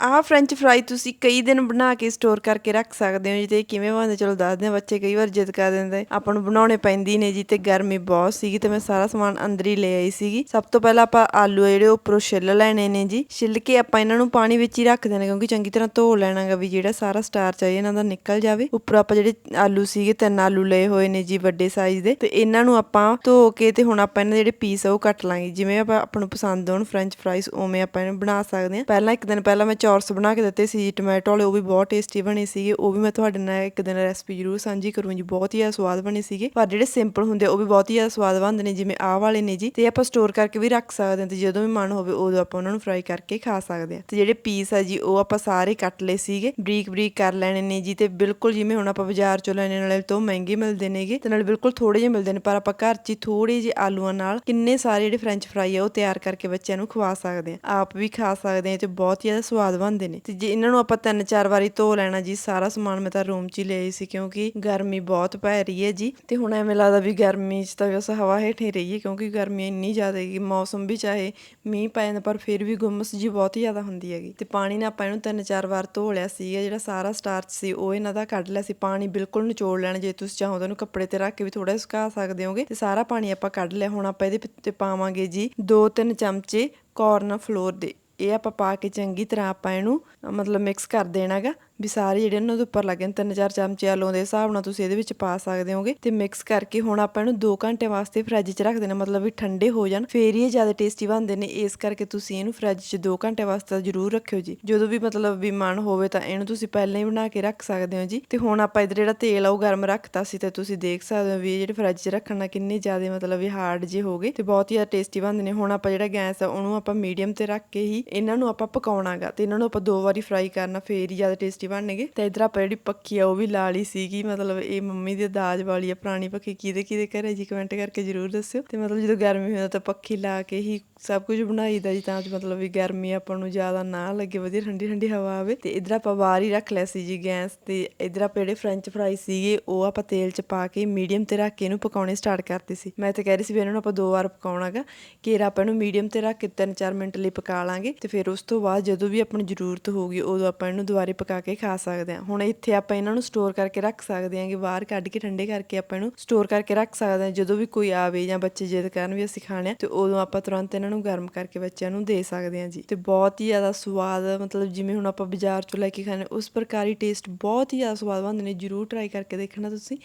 ਆਹ French fry ਤੁਸੀਂ ਕਈ ਦਿਨ ਬਣਾ ਕੇ ਸਟੋਰ ਕਰਕੇ ਰੱਖ ਸਕਦੇ ਹੋ ਜੀ, ਤੇ ਕਿਵੇਂ ਬਣਦੇ? ਚਲੋ ਦੱਸਦੇ ਹਾਂ ਬੱਚੇ ਕਈ ਵਾਰ ਜਿੱਦ ਕਰ ਦਿੰਦੇ ਆਪਾਂ ਨੂੰ ਬਣਾਉਣੇ ਪੈਂਦੀ ਨੇ ਜੀ, ਤੇ ਗਰਮੀ ਬਹੁਤ ਸੀਗੀ, ਤੇ ਮੈਂ ਸਾਰਾ ਸਮਾਨ ਅੰਦਰ ਹੀ ਲੈ ਆਈ ਸੀਗੀ। ਸਭ ਤੋਂ ਪਹਿਲਾਂ ਆਪਾਂ ਆਲੂ ਜਿਹੜੇ ਉੱਪਰੋਂ ਛਿੱਲ ਲੈਣੇ ਨੇ ਜੀ। ਛਿੱਲ ਕੇ ਆਪਾਂ ਇਹਨਾਂ ਨੂੰ ਪਾਣੀ ਵਿੱਚ ਹੀ ਰੱਖ ਦੇਣਾ, ਕਿਉਂਕਿ ਚੰਗੀ ਤਰ੍ਹਾਂ ਧੋ ਲੈਣਾਗਾ ਵੀ ਜਿਹੜਾ ਸਾਰਾ ਸਟਾਰਚ ਆ ਇਹਨਾਂ ਦਾ ਨਿਕਲ ਜਾਵੇ। ਉੱਪਰ ਆਪਾਂ ਜਿਹੜੇ ਆਲੂ ਸੀਗੇ, ਤਿੰਨ ਆਲੂ ਲਏ ਹੋਏ ਨੇ ਜੀ, ਵੱਡੇ ਸਾਈਜ਼ ਦੇ। ਤੇ ਇਹਨਾਂ ਨੂੰ ਆਪਾਂ ਧੋ ਕੇ, ਤੇ ਹੁਣ ਆਪਾਂ ਇਹਨਾਂ ਦੇ ਜਿਹੜੇ ਪੀਸ ਆ, ਉਹ ਕੱਟ ਲਾਂਗੇ। ਜਿਵੇਂ ਆਪਾਂ ਆਪਾਂ ਨੂੰ ਪਸੰਦ ਹੋਣ ਫ੍ਰੈਂਚ ਫਰਾਈਜ਼ ਉਵੇਂ ਆਪਾਂ ਇਹਨੂੰ ਬਣਾ ਸਕਦੇ ਹਾਂ। ਪਹਿਲਾਂ ਇੱਕ ਦਿਨ ਪਹਿਲਾਂ ਮੈਂ ਚੌਰਸ ਬਣਾ ਕੇ ਦਿੱਤੇ ਸੀ ਜੀ ਟੋਮੈਟੋ ਵਾਲੇ ਉਹ ਵੀ ਬਹੁਤ ਟੇਸਟੀ ਬਣੇ ਸੀਗੇ, ਉਹ ਵੀ ਮੈਂ ਤੁਹਾਡੇ ਨਾਲ ਇੱਕ ਦਿਨ ਰੈਸਪੀ ਜ਼ਰੂਰ ਸਾਂਝੀ ਕਰੂੰ ਬਹੁਤ ਹੀ ਜ਼ਿਆਦਾ ਸਵਾਦ ਬਣੇ ਸੀਗੇ। ਪਰ ਜਿਹੜੇ ਸਿੰਪਲ ਹੁੰਦੇ, ਉਹ ਵੀ ਬਹੁਤ ਹੀ ਜ਼ਿਆਦਾ ਸਵਾਦ ਬਣਦੇ ਨੇ, ਜਿਵੇਂ ਆਹ ਵਾਲੇ ਨੇ ਜੀ, ਤੇ ਆਪਾਂ ਸਟੋਰ ਕਰਕੇ ਵੀ ਰੱਖ ਸਕਦੇ ਹਾਂ, ਤੇ ਜਦੋਂ ਵੀ ਮਨ ਹੋਵੇ, ਉਦੋਂ ਆਪਾਂ ਉਹਨਾਂ ਨੂੰ ਫਰਾਈ ਕਰਕੇ ਖਾ ਸਕਦੇ ਹਾਂ। ਤੇ ਜਿਹੜੇ ਪੀਸ ਆ ਜੀ, ਉਹ ਆਪਾਂ ਸਾਰੇ ਕੱਟ ਲਏ ਸੀਗੇ, ਬਰੀਕ ਬਰੀਕ ਕਰ ਲੈਣੇ ਨੇ ਜੀ, ਤੇ ਬਿਲਕੁਲ ਜਿਵੇਂ ਹੁਣ ਆਪਾਂ ਬਾਜ਼ਾਰ ਚੋਂ ਲੈਣੇ ਨਾਲੇ ਤੋਂ ਮਹਿੰਗੇ ਮਿਲਦੇ ਨੇਗੇ, ਤੇ ਨਾਲ ਬਿਲਕੁਲ ਥੋੜੇ ਜਿਹੇ ਮਿਲਦੇ ਨੇ, ਪਰ ਆਪਾਂ ਘਰ 'ਚ ਹੀ ਥੋੜੇ ਜਿਹੇ ਆਲੂਆਂ ਨਾਲ ਕਿੰਨੇ ਸਾਰੇ ਜਿਹੜੇ ਫ੍ਰੈਂਚ ਫਰਾਈ ਆ, ਉਹ ਤਿਆਰ ਕਰਕੇ ਬੱਚਿਆਂ ਨੂੰ ਖਵਾ ਸਕਦੇ ਆ ਆਪ ਵੀ ਖਾ ਸਕਦੇ ਆ ਤੇ ਬਹੁਤ ਹੀ ਜ਼ਿਆਦਾ ਸਵਾਦ ਬਣਦੇ ਨੇ। ਤੇ ਜੇ ਇਹਨਾਂ ਨੂੰ ਆਪਾਂ ਤਿੰਨ ਚਾਰ ਵਾਰੀ ਧੋ ਲੈਣਾ ਜੀ, ਸਾਰਾ ਸਮਾਨ ਮੈਂ ਤਾਂ ਰੂਮ 'ਚ ਹੀ ਲਿਆਈ ਸੀ ਕਿਉਂਕਿ ਗਰਮੀ ਬਹੁਤ ਪੈ ਰਹੀ ਹੈ ਜੀ। ਤੇ ਹੁਣ ਐਵੇਂ ਲੱਗਦਾ ਵੀ ਗਰਮੀ 'ਚ ਤਾਂ ਬਸ ਹਵਾ ਹੇਠ ਹੀ ਹੈ ਕਿਉਂਕਿ ਗਰਮੀ ਇੰਨੀ ਜ਼ਿਆਦਾ ਹੈਗੀ, ਮੌਸਮ ਵੀ ਚਾਹੇ ਮੀਂਹ ਪੈ ਜਾਂਦਾ ਪਰ ਫਿਰ ਵੀ ਗੁੰਮਸ ਜੀ ਬਹੁਤ ਹੀ ਜ਼ਿਆਦਾ ਹੁੰਦੀ ਹੈਗੀ। ਤੇ ਪਾਣੀ ਨਾਲ ਆਪਾਂ ਇਹਨੂੰ ਤਿੰਨ ਚਾਰ ਵਾਰ ਧੋ ਲਿਆ ਸੀਗਾ ਜਿਹੜਾ ਸਾਰਾ ਸਟਾਰਚ ਸੀ ਉਹ ਇਹਨਾਂ ਦਾ ਕੱਢ ਲਿਆ ਸੀ। ਪਾਣੀ ਬਿਲਕੁਲ ਨਿਚੋੜ ਲੈਣਾ, ਜੇ ਤੁਸੀਂ ਚਾਹੋ ਤਾਂ ਇਹਨੂੰ ਕੱਪੜੇ ਤੇ ਰੱਖ ਕੇ ਵੀ ਥੋੜਾ ਸੁਕਾ ਸਕਦੇ ਹੋਗੇ। ਤੇ ਸਾਰਾ ਪਾਣੀ ਆਪਾਂ ਕੱਢ ਲਿਆ, ਹੁਣ ਆਪਾਂ ਇਹਦੇ ਤੇ ਪਾਵਾਂਗੇ ਜੀ 2-3 ਚਮਚੇ ਕਾਰਨ ਫਲੋਰ ਦੇ। ਇਹ ਆਪਾਂ ਪਾ ਕੇ ਚੰਗੀ ਤਰ੍ਹਾਂ ਆਪਾਂ ਇਹਨੂੰ ਮਤਲਬ ਮਿਕਸ ਕਰ ਦੇਣਾਗਾ। ਵੀ ਸਾਰੇ ਜਿਹੜੇ ਇਹਨਾਂ ਦੇ ਉੱਪਰ ਲੱਗੇ ਨੇ, ਤਿੰਨ ਚਾਰ ਚਮਚੇ ਆਲੂ ਦੇ ਹਿਸਾਬ ਨਾਲ ਤੁਸੀਂ ਇਹਦੇ ਵਿੱਚ ਪਾ ਸਕਦੇ ਹੋਗੇ ਤੇ ਮਿਕਸ ਕਰਕੇ ਹੁਣ ਆਪਾਂ ਇਹਨੂੰ 2 ਘੰਟੇ ਵਾਸਤੇ ਫ੍ਰਿਜ 'ਚ ਰੱਖ ਦੇਣਾ ਮਤਲਬ ਵੀ ਠੰਡੇ ਹੋ ਜਾਣ, ਫੇਰ ਹੀ ਇਹ ਜ਼ਿਆਦਾ ਟੇਸਟੀ ਬਣਦੇ ਨੇ, ਇਸ ਕਰਕੇ ਤੁਸੀਂ ਇਹਨੂੰ ਫ੍ਰਿਜ 'ਚ 2 ਘੰਟੇ ਵਾਸਤੇ ਜ਼ਰੂਰ ਰੱਖਿਓ ਜੀ। ਜਦੋਂ ਵੀ ਮਤਲਬ ਵੀ ਮਨ ਹੋਵੇ ਤਾਂ ਇਹਨੂੰ ਤੁਸੀਂ ਪਹਿਲਾਂ ਹੀ ਬਣਾ ਕੇ ਰੱਖ ਸਕਦੇ ਹੋ ਜੀ। ਤੇ ਹੁਣ ਆਪਾਂ ਇਧਰ ਜਿਹੜਾ ਤੇਲ ਆ ਉਹ ਗਰਮ ਰੱਖਤਾ ਸੀ ਤੇ ਤੁਸੀਂ ਦੇਖ ਸਕਦੇ ਹੋ ਵੀ ਇਹ ਜਿਹੜੇ ਫ੍ਰਿਜ 'ਚ ਰੱਖਣ ਨਾਲ ਕਿੰਨੇ ਜ਼ਿਆਦਾ ਮਤਲਬ ਵੀ ਹਾਰਡ ਜੇ ਹੋ ਗਏ ਤੇ ਬਹੁਤ ਹੀ ਜ਼ਿਆਦਾ ਟੇਸਟੀ ਬਣਦੇ ਨੇ। ਹੁਣ ਆਪਾਂ ਜਿਹੜਾ ਗੈਸ ਆ ਉਹਨੂੰ ਆਪਾਂ ਮੀਡੀਅਮ ਤੇ ਰੱਖ ਕੇ ਹੀ ਇਹਨਾਂ ਨੂੰ ਆਪਾਂ ਪਕਾਉਣਾਗਾ ਤੇ ਇਹਨਾਂ ਨੂੰ ਆਪਾਂ ਦੋ ਵਾਰੀ ਫਰਾਈ ਕਰਨਾ, ਫੇਰ ਹੀ ਜ਼ਿਆਦਾ ਟੇਸਟੀ ਬਣਨਗੇ। ਤੇ ਇਧਰ ਆਪਾਂ ਜਿਹੜੀ ਪੱਖੀ ਆ, ਉਹ ਵੀ ਲਾ ਲਈ ਸੀਗੀ। ਮਤਲਬ ਇਹ ਮੰਮੀ ਦੀ ਦਾਜ ਵਾਲੀ ਆ, ਪੁਰਾਣੀ ਪੱਖੀ ਕਿਹਦੇ ਕਿਹਦੇ ਘਰੇ ਜੀ? ਕਮੈਂਟ ਕਰਕੇ ਜ਼ਰੂਰ ਦੱਸਿਓ। ਤੇ ਮਤਲਬ ਜਦੋਂ ਗਰਮੀ ਹੁੰਦਾ ਤਾਂ ਪੱਖੀ ਲਾ ਕੇ ਹੀ ਸਭ ਕੁਝ ਬਣਾਈਦਾ ਜੀ, ਤਾਂ ਮਤਲਬ ਵੀ ਗਰਮੀ ਆਪਾਂ ਨੂੰ ਜ਼ਿਆਦਾ ਨਾ ਲੱਗੇ, ਵਧੀਆ ਠੰਡੀ ਠੰਡੀ ਹਵਾ ਆਵੇ। ਤੇ ਇਧਰ ਆਪਾਂ ਬਾਹਰ ਹੀ ਰੱਖ ਲਿਆ ਸੀ ਜੀ ਗੈਸ। ਤੇ ਇਧਰ ਆਪਾਂ ਜਿਹੜੇ ਫ੍ਰੈਂਚ ਫਰਾਈ ਸੀਗੇ, ਉਹ ਆਪਾਂ ਤੇਲ 'ਚ ਪਾ ਕੇ ਮੀਡੀਅਮ ਤੇ ਰੱਖ ਕੇ ਇਹਨੂੰ ਪਕਾਉਣੇ ਸਟਾਰਟ ਕਰਤੇ ਸੀ। ਮੈਂ ਤਾਂ ਕਹਿ ਰਹੀ ਸੀ ਵੀ ਇਹਨਾਂ ਨੂੰ ਆਪਾਂ ਦੋ ਵਾਰ ਪਕਾਉਣਾਗਾ। ਘੇਰਾ ਆਪਾਂ ਇਹਨੂੰ ਮੀਡੀਅਮ ਤੇ ਰੱਖ ਕੇ 3-4 ਮਿੰਟ ਲਈ ਪਕਾ ਲਾਂਗੇ। ਤੇ ਫਿਰ ਉਸ ਤੋਂ ਬਾਅਦ ਜਦੋਂ ਵੀ ਆਪਾਂ ਨੂੰ ਜ਼ਰੂਰਤ ਹੋਊਗੀ, ਉਦੋਂ ਆਪਾਂ ਇਹਨੂੰ ਦੁਬਾਰੇ ਪਕਾ ਕੇ ਖਾ ਸਕਦੇ ਹਾਂ। ਹੁਣ ਇੱਥੇ ਆਪਾਂ ਇਹਨਾਂ ਨੂੰ ਸਟੋਰ ਕਰਕੇ ਰੱਖ ਸਕਦੇ ਹਾਂਗੇ ਬਾਹਰ ਕੱਢ ਕੇ ਠੰਡੇ ਕਰਕੇ ਆਪਾਂ ਇਹਨੂੰ ਸਟੋਰ ਕਰਕੇ ਰੱਖ ਸਕਦੇ ਹਾਂ। ਜਦੋਂ ਵੀ ਕੋਈ ਆਵੇ ਜਾਂ ਬੱਚੇ ਜਿੱਦ ਕਰਨ ਵੀ ਅਸੀਂ ਖਾਣੇ ਆ, ਤੇ ਉਦੋਂ ਆਪਾਂ ਤੁਰੰਤ ਇਹਨਾਂ ਨੂੰ ਗਰਮ ਕਰਕੇ ਬੱਚਿਆਂ ਨੂੰ ਦੇ ਸਕਦੇ ਹਾਂ ਜੀ। ਤੇ ਬਹੁਤ ਹੀ ਜ਼ਿਆਦਾ ਸਵਾਦ, ਮਤਲਬ ਜਿਵੇਂ ਹੁਣ ਆਪਾਂ ਬਾਜ਼ਾਰ ਚੋਂ ਲੈ ਕੇ ਖਾਣੇ ਉਸ ਪ੍ਰਕਾਰ ਹੀ ਟੇਸਟ ਬਹੁਤ ਹੀ ਜ਼ਿਆਦਾ ਸਵਾਦ ਬਣਦੇ ਨੇ। ਜਰੂਰ ਟਰਾਈ ਕਰਕੇ ਦੇਖਣਾ ਤੁਸੀਂ।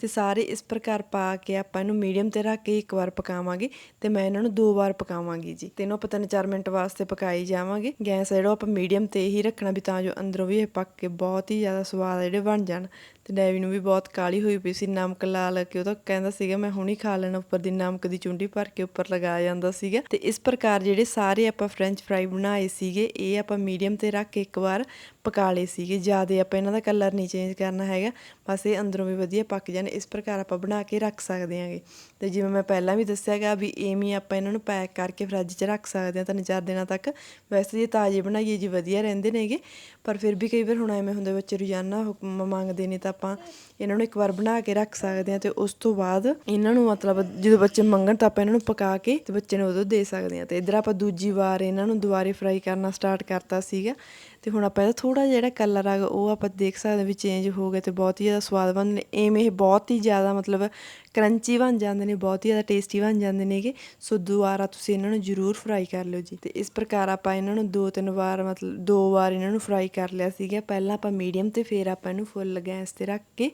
ਤੇ ਸਾਰੇ ਇਸ ਪ੍ਰਕਾਰ ਪਾ ਕੇ ਆਪਾਂ ਇਹਨੂੰ ਮੀਡੀਅਮ ਤੇ ਰੱਖ ਕੇ ਇੱਕ ਵਾਰ ਪਕਾਵਾਂਗੇ ਤੇ ਮੈਂ ਇਹਨਾਂ ਨੂੰ ਦੋ ਵਾਰ ਪਕਾਵਾਂਗੀ ਜੀ। ਤੇ ਇਹਨੂੰ ਆਪਾਂ ਤਿੰਨ ਚਾਰ ਮਿੰਟ ਵਾਸਤੇ ਪਕਾਈ ਜਾਵਾਂਗੇ। ਗੈਸ ਜਿਹੜਾ ਆਪਾਂ ਮੀਡੀਅਮ ਤੇ ਹੀ ਰੱਖਣਾ ਵੀ ਤਾਂ ਜੋ ਅੰਦਰੋਂ ਵੀ ਇਹ ਪੱਕ ਕੇ ਬਹੁਤ ਹੀ ਜ਼ਿਆਦਾ ਸਵਾਦ ਜਿਹੜੇ ਬਣ ਜਾਣ। ਤੇ ਡੈਵੀ ਨੂੰ ਵੀ ਬਹੁਤ ਕਾਲੀ ਹੋਈ ਪਈ ਸੀ, ਨਮਕ ਲਾ ਲਾ ਕੇ। ਉਹ ਤਾਂ ਕਹਿੰਦਾ ਸੀਗਾ, ਮੈਂ ਹੁਣੀ ਖਾ ਲੈਣਾ ਉੱਪਰ ਦੀ ਨਮਕ ਦੀ ਚੁੰਡੀ ਭਰ ਕੇ ਉੱਪਰ ਲਗਾਇਆ ਜਾਂਦਾ ਸੀਗਾ। ਤੇ ਇਸ ਪ੍ਰਕਾਰ ਜਿਹੜੇ ਸਾਰੇ ਆਪਾਂ ਫ੍ਰੈਂਚ ਫਰਾਈ ਬਣਾਏ ਸੀਗੇ, ਇਹ ਆਪਾਂ ਮੀਡੀਅਮ ਤੇ ਰੱਖ ਕੇ ਇੱਕ ਵਾਰ ਪਕਾ ਲਏ ਸੀਗੇ। ਜ਼ਿਆਦਾ ਆਪਾਂ ਇਹਨਾਂ ਦਾ ਕਲਰ ਨਹੀਂ ਚੇਂਜ ਕਰਨਾ ਹੈਗਾ। ਬਸ ਇਹ ਅੰਦਰੋਂ ਵੀ ਵਧੀਆ ਪੱਕ ਜਾਣ। ਇਸ ਪ੍ਰਕਾਰ ਆਪਾਂ ਬਣਾ ਕੇ ਰੱਖ ਸਕਦੇ ਹਾਂਗੇ। ਤੇ ਜਿਵੇਂ ਮੈਂ ਪਹਿਲਾਂ ਵੀ ਦੱਸਿਆਗਾ ਵੀ ਐਵੇਂ ਆਪਾਂ ਇਹਨਾਂ ਨੂੰ ਪੈਕ ਕਰਕੇ ਫ੍ਰਿਜ 'ਚ ਰੱਖ ਸਕਦੇ ਹਾਂ ਤਿੰਨ ਚਾਰ ਦਿਨਾਂ ਤੱਕ। ਵੈਸੇ ਜੇ ਤਾਜ਼ੇ ਬਣਾਈਏ ਜੀ ਵਧੀਆ ਰਹਿੰਦੇ ਨੇਗੇ। ਪਰ ਫਿਰ ਵੀ ਕਈ ਵਾਰ ਹੁਣ ਐਵੇਂ ਹੁੰਦੇ ਬੱਚੇ ਰੋਜ਼ਾਨਾ ਹੁਕਮ ਮੰਗਦੇ ਨੇ ਤਾਂ ਆਪਾਂ ਇਹਨਾਂ ਨੂੰ ਇੱਕ ਵਾਰ ਬਣਾ ਕੇ ਰੱਖ ਸਕਦੇ ਹਾਂ ਤੇ ਉਸ ਤੋਂ ਬਾਅਦ ਇਹਨਾਂ ਨੂੰ ਮਤਲਬ ਜਦੋਂ ਬੱਚੇ ਮੰਗਣ ਤਾਂ ਆਪਾਂ ਇਹਨਾਂ ਨੂੰ ਪਕਾ ਕੇ ਤੇ ਬੱਚੇ ਨੂੰ ਉਦੋਂ ਦੇ ਸਕਦੇ ਹਾਂ। ਤੇ ਇਧਰ ਆਪਾਂ ਦੂਜੀ ਵਾਰ ਇਹਨਾਂ ਨੂੰ ਦੁਬਾਰੇ ਫਰਾਈ ਕਰਨਾ ਸਟਾਰਟ ਕਰਤਾ ਸੀਗਾ ਤੇ ਹੁਣ ਆਪਾਂ ਇਹਦਾ ਥੋੜਾ ਜਿਹਾ ਜਿਹੜਾ ਕਲਰ ਆ ਉਹ ਆਪਾਂ ਦੇਖ ਸਕਦੇ ਹਾਂ ਵੀ ਚੇਂਜ ਹੋ ਗਿਆ ਤੇ ਬਹੁਤ ਹੀ ਜ਼ਿਆਦਾ ਸਵਾਦ ਬਣਦੇ ਨੇ। ਐਵੇਂ ਇਹ ਬਹੁਤ ਹੀ ਜ਼ਿਆਦਾ ਮਤਲਬ ਕਰੰਚੀ ਬਣ ਜਾਂਦੇ ਨੇ, ਬਹੁਤ ਹੀ ਜ਼ਿਆਦਾ ਟੇਸਟੀ ਬਣ ਜਾਂਦੇ ਨੇਗੇ। ਸੋ ਦੁਬਾਰਾ ਤੁਸੀਂ ਇਹਨਾਂ ਨੂੰ ਜ਼ਰੂਰ ਫਰਾਈ ਕਰ ਲਿਓ ਜੀ। ਤੇ ਇਸ ਪ੍ਰਕਾਰ ਆਪਾਂ ਇਹਨਾਂ ਨੂੰ ਦੋ ਤਿੰਨ ਵਾਰ ਮਤਲਬ ਦੋ ਵਾਰ ਇਹਨਾਂ ਨੂੰ ਫਰਾਈ ਕਰ ਲਿਆ ਸੀਗਾ। ਪਹਿਲਾਂ ਆਪਾਂ ਮੀਡੀਅਮ ਤੇ ਫਿਰ ਆਪਾਂ ਇਹਨੂੰ ਫੁੱਲ ਗੈਸ ਤੇ ਰੱਖ ਕੇ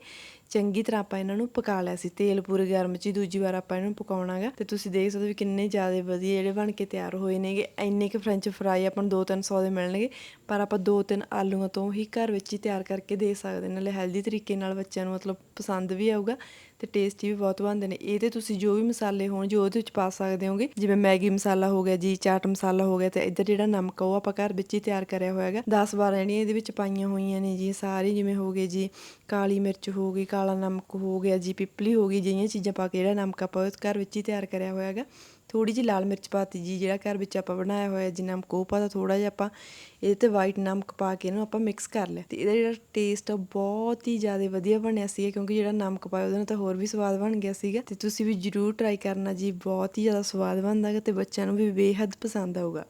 ਚੰਗੀ ਤਰ੍ਹਾਂ ਆਪਾਂ ਇਹਨਾਂ ਨੂੰ ਪਕਾ ਲਿਆ ਸੀ। ਤੇਲ ਪੂਰੇ ਗਰਮ ਚ ਹੀ ਦੂਜੀ ਵਾਰ ਆਪਾਂ ਇਹਨੂੰ ਪਕਾਉਣਾਗਾ। ਤੇ ਤੁਸੀਂ ਦੇਖ ਸਕਦੇ ਹੋ ਵੀ ਕਿੰਨੇ ਜ਼ਿਆਦਾ ਵਧੀਆ ਜਿਹੜੇ ਬਣ ਕੇ ਤਿਆਰ ਹੋਏ ਨੇਗੇ। ਇੰਨੇ ਕੁ ਫ੍ਰੈਂਚ ਫਰਾਈ ਆਪਾਂ ਨੂੰ 2-300 ਦੇ ਮਿਲਣਗੇ। ਪਰ ਆਪਾਂ 2-3 ਆਲੂਆਂ ਤੋਂ ਹੀ ਘਰ ਵਿੱਚ ਹੀ ਤਿਆਰ ਕਰਕੇ ਦੇ ਸਕਦੇ ਨਾਲੇ ਹੈਲਦੀ ਤਰੀਕੇ ਨਾਲ ਬੱਚਿਆਂ ਨੂੰ ਮਤਲਬ ਪਸੰਦ ਵੀ ਆਊਗਾ ਤੇ ਟੇਸਟੀ ਵੀ ਬਹੁਤ ਬਣਦੇ ਨੇ। ਇਹ ਤੇ ਤੁਸੀਂ ਜੋ ਵੀ ਮਸਾਲੇ ਹੋਣ, ਜੋ ਉਹਦੇ ਵਿੱਚ ਪਾ ਸਕਦੇ ਹੋਗੇ। ਜਿਵੇਂ ਮੈਗੀ ਮਸਾਲਾ ਹੋ ਗਿਆ ਜੀ, ਚਾਟ ਮਸਾਲਾ ਹੋ ਗਿਆ ਤੇ ਇੱਧਰ ਜਿਹੜਾ ਨਮਕ ਆ ਉਹ ਆਪਾਂ ਘਰ ਵਿੱਚ ਹੀ ਤਿਆਰ ਕਰਿਆ ਹੋਇਆ ਹੈਗਾ। 10 12 ਜਿਹੜੀਆਂ ਇਹਦੇ ਵਿੱਚ ਪਾਈਆਂ ਹੋਈਆਂ ਨੇ ਜੀ ਸਾਰੀ ਜਿਵੇਂ ਹੋ ਗਏ ਜੀ, ਕਾਲੀ ਮਿਰਚ ਹੋ ਗਈ ਕਾਲਾ ਨਮਕ ਹੋ ਗਿਆ ਜੀ ਪਿਪਲੀ ਹੋ ਗਈ ਜਿਹੀਆਂ ਚੀਜ਼ਾਂ ਪਾ ਕੇ ਜਿਹੜਾ ਨਮਕ ਆਪਾਂ ਘਰ ਵਿੱਚ ਹੀ ਤਿਆਰ ਕਰਿਆ ਹੋਇਆ ਹੈਗਾ ਥੋੜੀ ਜਿਹੀ ਲਾਲ ਮਿਰਚ ਪਾਤੀ ਜੀ ਜਿਹੜਾ ਘਰ ਵਿੱਚ ਆਪਾਂ ਬਣਾਇਆ ਹੋਇਆ ਜੀ ਨਮਕ ਉਹ ਪਾਤਾ ਥੋੜਾ ਜਿਹਾ ਆਪਾਂ ਇਹਦੇ ਤੇ ਵਾਈਟ ਨਮਕ ਪਾ ਕੇ ਇਹਨੂੰ ਆਪਾਂ ਮਿਕਸ ਕਰ ਲਿਆ ਤੇ ਇਹਦਾ ਜਿਹੜਾ ਟੇਸਟ ਆ ਬਹੁਤ ਹੀ ਜ਼ਿਆਦਾ ਵਧੀਆ ਬਣਿਆ ਸੀ ਕਿਉਂਕਿ ਜਿਹੜਾ ਨਮਕ ਪਾਇਆ ਉਹਦੇ ਨਾਲ ਤਾਂ ਹੋਰ ਵੀ ਸਵਾਦ ਬਣ ਗਿਆ ਸੀਗਾ ਤੇ ਤੁਸੀਂ ਵੀ ਜਰੂਰ ਟਰਾਈ ਕਰਨਾ ਜੀ ਬਹੁਤ ਹੀ ਜ਼ਿਆਦਾ ਸਵਾਦ ਬਣਦਾ ਹੈ ਤੇ ਬੱਚਿਆਂ ਨੂੰ ਵੀ ਬੇਹੱਦ ਪਸੰਦ ਆਊਗਾ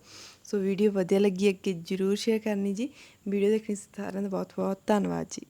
ਸੋ ਵੀਡੀਓ ਵਧੀਆ ਲੱਗੀ, ਅੱਗੇ ਜਰੂਰ ਸ਼ੇਅਰ ਕਰਨੀ ਜੀ। ਵੀਡੀਓ ਦੇਖਣ ਸਾਰਿਆਂ ਦਾ ਬਹੁਤ ਬਹੁਤ ਧੰਨਵਾਦ ਜੀ।